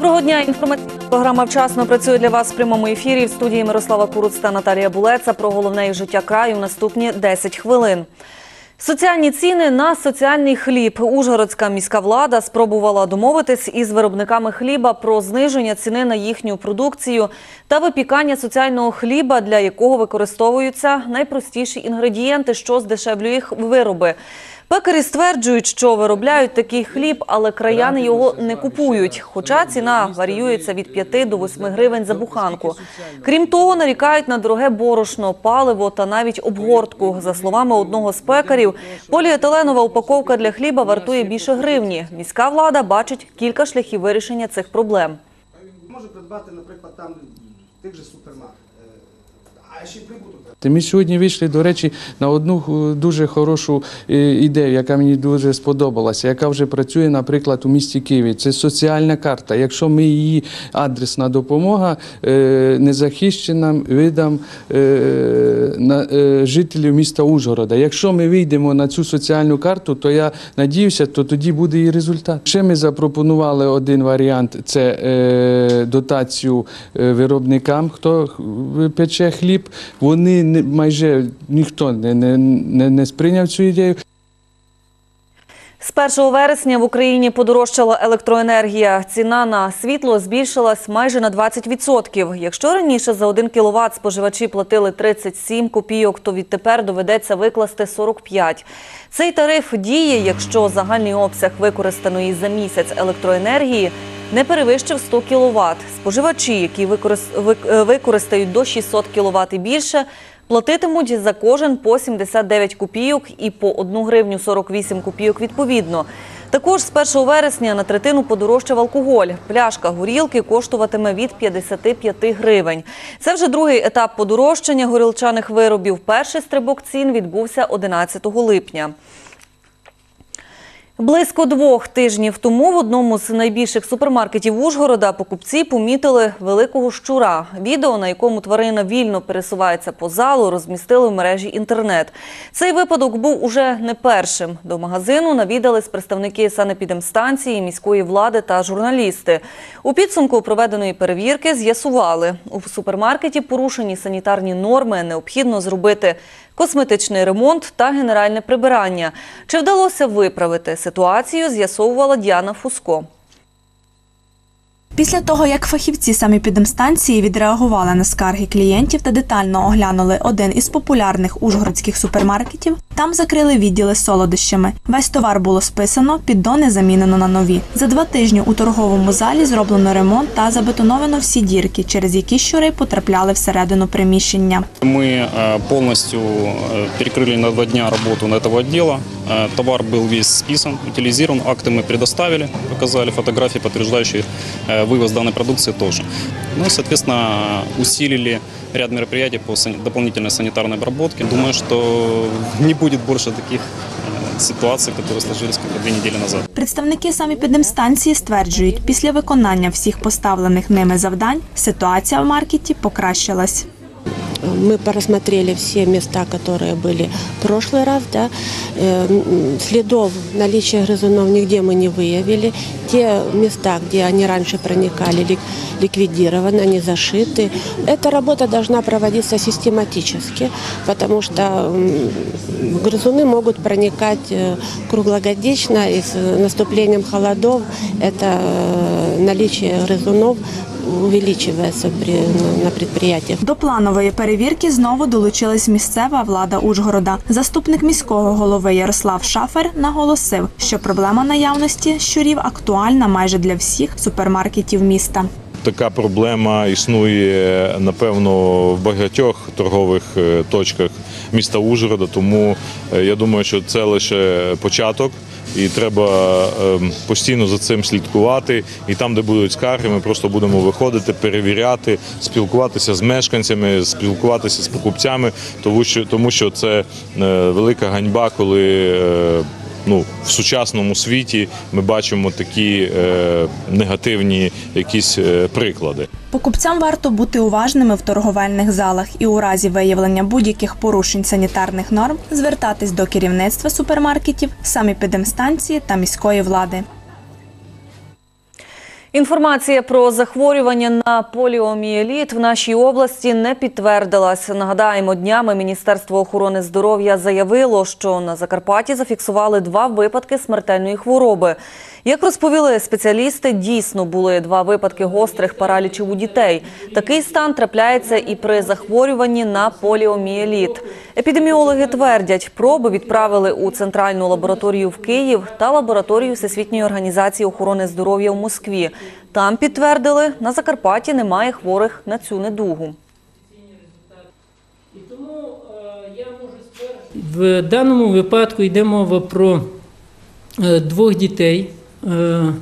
Доброго дня. Інформаційна програма вчасно працює для вас в прямому ефірі. В студії Мирослава Куруц та Наталія Булеца про головне життя краю в наступні 10 хвилин. Соціальні ціни на соціальний хліб. Ужгородська міська влада спробувала домовитись із виробниками хліба про зниження ціни на їхню продукцію та випікання соціального хліба, для якого використовуються найпростіші інгредієнти, що здешевлює їх вироби. Пекарі стверджують, що виробляють такий хліб, але краяни його не купують. Хоча ціна варіюється від 5 до 8 гривень за буханку. Крім того, нарікають на дороге борошно, паливо та навіть обгортку. За словами одного з пекарів, поліетиленова упаковка для хліба вартує більше гривні. Міська влада бачить кілька шляхів вирішення цих проблем. Може придбати, наприклад, там тих же супермаркетах. А ще прибуток. Ми сьогодні вийшли, до речі, на одну е, дуже хорошу е, ідею, яка мені дуже сподобалася, яка вже працює, наприклад, у місті Києві. Це соціальна карта. Якщо ми її адресна допомога е, незахищеним видам жителів міста Ужгорода. Якщо ми вийдемо на цю соціальну карту, то я надіюся, то тоді буде і результат. Ще ми запропонували один варіант: це дотацію виробникам, хто пече хліб. Вони не майже ніхто не, не, не, не сприйняв цю ідею. З 1 вересня в Україні подорожчала електроенергія. Ціна на світло збільшилась майже на 20%. Якщо раніше за 1 кВт споживачі платили 37 копійок, то відтепер доведеться викласти 45. Цей тариф діє, якщо загальний обсяг використаної за місяць електроенергії не перевищив 100 кВт. Споживачі, які е, використають до 600 кВт і більше, платитимуть за кожен по 79 копійок і по 1 гривню 48 копійок відповідно. Також з 1 вересня на третину подорожчав алкоголь. Пляшка горілки коштуватиме від 55 гривень. Це вже другий етап подорожчання горілчаних виробів. Перший стрибок цін відбувся 11 липня. Близько двох тижнів тому в одному з найбільших супермаркетів Ужгорода покупці помітили великого щура. Відео, на якому тварина вільно пересувається по залу, розмістили в мережі інтернет. Цей випадок був уже не першим. До магазину навідались представники санепідемстанції, міської влади та журналісти. У підсумку проведеної перевірки з'ясували, у супермаркеті порушені санітарні норми, необхідно зробити косметичний ремонт та генеральне прибирання. Чи вдалося виправити ситуацію, з'ясовувала Діана Фуско. Після того, як фахівці самі підемстанції відреагували на скарги клієнтів та детально оглянули один із популярних ужгородських супермаркетів, там закрили відділи з солодощами. Весь товар було списано, піддони замінено на нові. За два тижні у торговому залі зроблено ремонт та забетоновано всі дірки, через які щури потрапляли всередину приміщення. Мы э, полностью э, перекрыли на два дня работу на этого отдела. Э, Товар был весь списан, утилизирован, акты мы предоставили, показали фотографии, подтверждающие э, вывоз данной продукции тоже. Ну и, соответственно, усилили ряд мероприятий по сани- дополнительной санитарной обработке. Думаю, что не будет больше таких э, ситуаций, которые сложились как бы две недели назад. Представники санепідемстанції стверджують, після виконання всіх поставлених ними завдань ситуація в маркеті покращилась. Мы просмотрели все места, которые были в прошлый раз. Да. Э, м, Следов наличия грызунов нигде мы не выявили. Те места, где они раньше проникали, лик- ликвидированы, они зашиты. Эта работа должна проводиться систематически, потому что м, грызуны могут проникать э, круглогодично и с наступлением холодов это э, наличие грызунов увеличивается при, на- предприятиях. До планової перевірки знову долучилась місцева влада Ужгорода. Заступник міського голови Ярослав Шафер наголосив, що проблема наявності щурів актуальна майже для всіх супермаркетів міста. Така проблема існує напевно в багатьох торгових е, точках міста Ужгорода, тому е, я думаю, що це лише початок. І треба ем, постійно за цим слідкувати. І там, де будуть скарги, ми просто будемо виходити, перевіряти, спілкуватися з мешканцями, спілкуватися з покупцями, тому що тому що це е, велика ганьба, коли е, в сучасному світі ми бачимо такі е, негативні якісь е, приклади. Покупцям варто бути уважними в торговельних залах і у разі виявлення будь-яких порушень санітарних норм звертатись до керівництва супермаркетів, самі підемстанції та міської влади. Інформація про захворювання на поліомієліт в нашій області не підтвердилась. Нагадаємо, днями Міністерство охорони здоров'я заявило, що на Закарпатті зафіксували два випадки смертельної хвороби. Як розповіли спеціалісти, дійсно були два випадки гострих паралічів у дітей. Такий стан трапляється і при захворюванні на поліомієліт. Епідеміологи твердять, проби відправили у центральну лабораторію в Київ та лабораторію Всесвітньої організації охорони здоров'я в Москві. Там підтвердили, на Закарпатті немає хворих на цю недугу. В даному випадку йде мова про е, двох дітей. Е,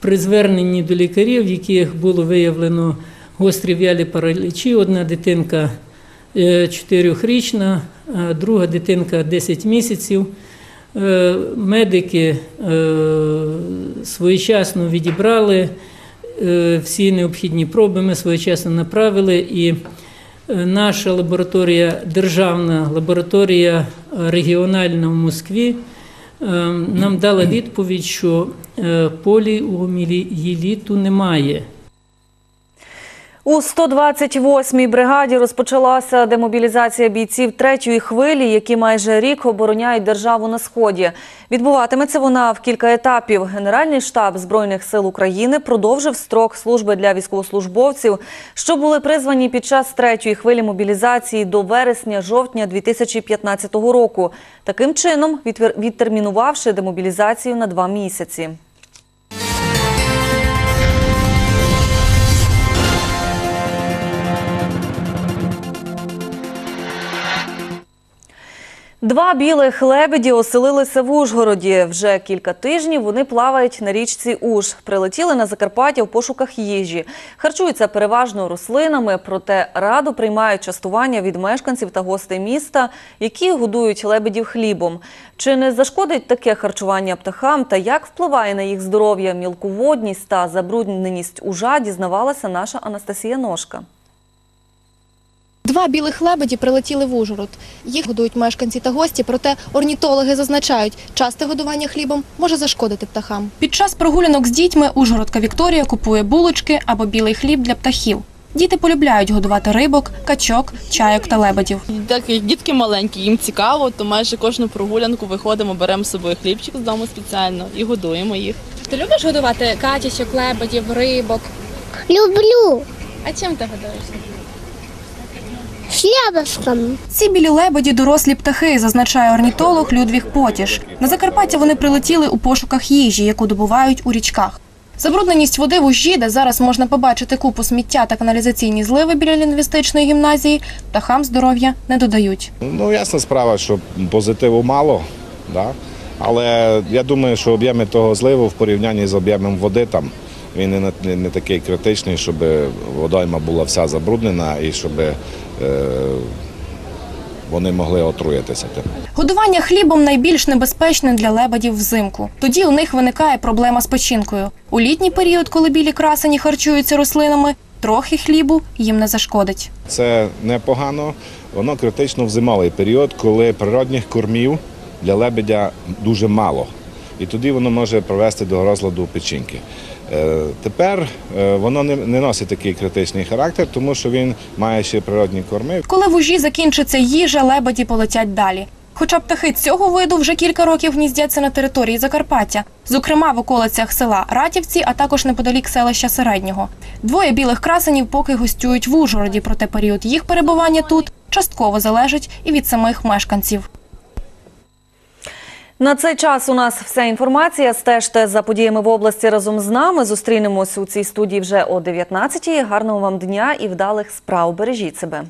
При зверненні до лікарів, в яких було виявлено гострі в'ялі паралічі, одна дитинка 4-річна, а друга дитинка 10 місяців. Е, Медики е, своєчасно відібрали е, всі необхідні проби, ми своєчасно направили і е, наша лабораторія, державна лабораторія е, регіональна в Москві е, нам дала відповідь, що полі у гомілі єліту немає. У 128-й бригаді розпочалася демобілізація бійців третьої хвилі, які майже рік обороняють державу на сході. Відбуватиметься вона в кілька етапів. Генеральний штаб збройних сил України продовжив строк служби для військовослужбовців, що були призвані під час третьої хвилі мобілізації до вересня-жовтня 2015 року. Таким чином, відтермінувавши демобілізацію на два місяці. Два білих лебеді оселилися в Ужгороді. Вже кілька тижнів вони плавають на річці Уж. Прилетіли на Закарпаття в пошуках їжі. Харчуються переважно рослинами, проте радо приймають частування від мешканців та гостей міста, які годують лебедів хлібом. Чи не зашкодить таке харчування птахам та як впливає на їх здоров'я мілководність та забрудненість ужа, дізнавалася наша Анастасія Ножка. Два білих лебеді прилетіли в Ужгород. Їх годують мешканці та гості, проте орнітологи зазначають, часте годування хлібом може зашкодити птахам. Під час прогулянок з дітьми Ужгородка Вікторія купує булочки або білий хліб для птахів. Діти полюбляють годувати рибок, качок, чайок та лебедів. Так дітки маленькі, їм цікаво, то майже кожну прогулянку виходимо, беремо з собою хлібчик з дому спеціально і годуємо їх. Ти любиш годувати качечок, лебедів, рибок? Люблю А чим ти годуєшся? Хлібушком. Ці білі лебеді дорослі птахи, зазначає орнітолог Людвіг Потіш. На Закарпаття вони прилетіли у пошуках їжі, яку добувають у річках. Забрудненість води в Ужі, де зараз можна побачити купу сміття та каналізаційні зливи біля лінгвістичної гімназії, птахам здоров'я не додають. Ну, ясна справа, що позитиву мало, да? але я думаю, що об'єми того зливу в порівнянні з об'ємом води там він не, не, не такий критичний, щоб водойма була вся забруднена і щоб вони могли отруїтися. Годування хлібом найбільш небезпечне для лебедів взимку. Тоді у них виникає проблема з печінкою. У літній період, коли білі красені харчуються рослинами, трохи хлібу їм не зашкодить. Це непогано, воно критично в зимовий період, коли природних кормів для лебедя дуже мало. І тоді воно може привести до розладу печінки. Е, Тепер е, воно не, носить такий критичний характер, тому що він має ще природні корми. Коли в ужі закінчиться їжа, лебеді полетять далі. Хоча птахи цього виду вже кілька років гніздяться на території Закарпаття, зокрема в околицях села Ратівці, а також неподалік селища Середнього. Двоє білих красенів поки гостюють в Ужгороді, проте період їх перебування тут частково залежить і від самих мешканців. На цей час у нас вся інформація. Стежте за подіями в області разом з нами. Зустрінемось у цій студії вже о 19-й. Гарного вам дня і вдалих справ. Бережіть себе.